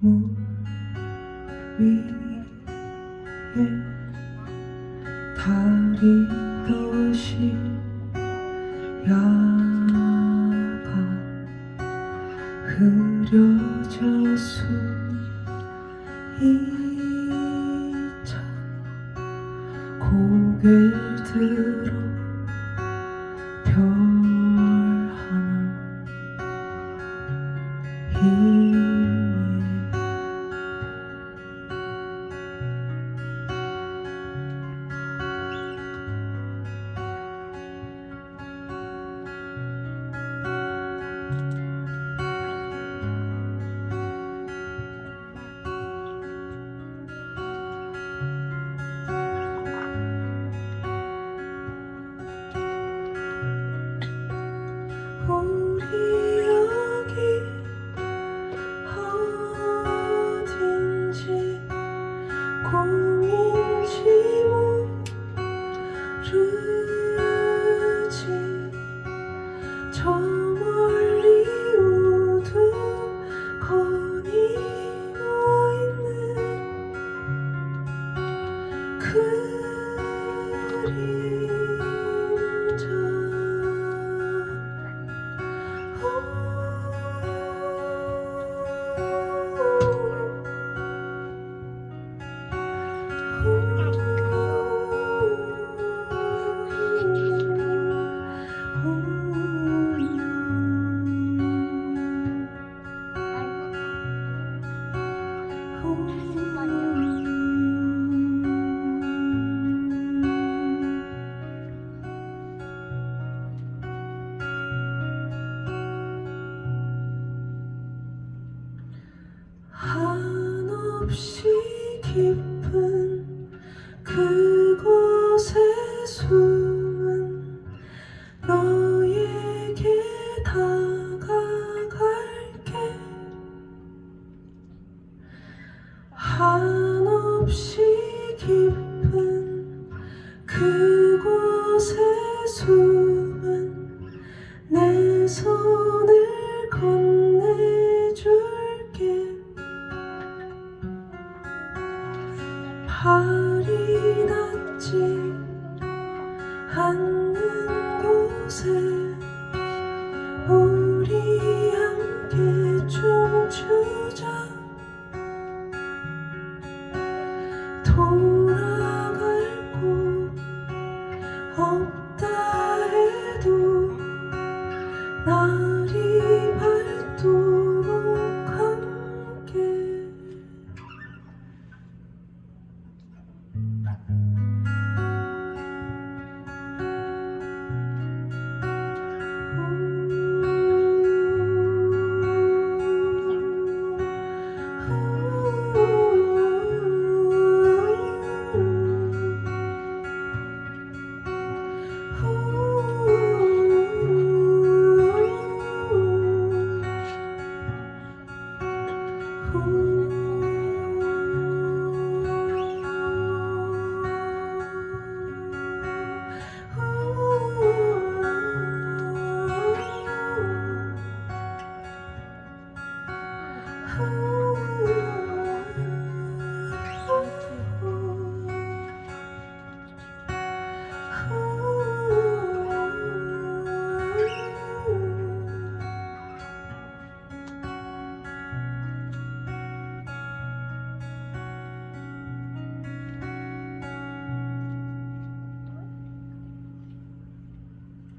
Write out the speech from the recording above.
물 위에 달이 떠시 야가 흐려져 숨이 차 고개를 들어 없이 깊은 그곳에 숨은 너에게 다가갈게. 한없이 깊은 그곳에 숨은 내 손을 발이 닿지 않는 곳에 우리 함께 춤추자. 돌아갈 곳 없 home.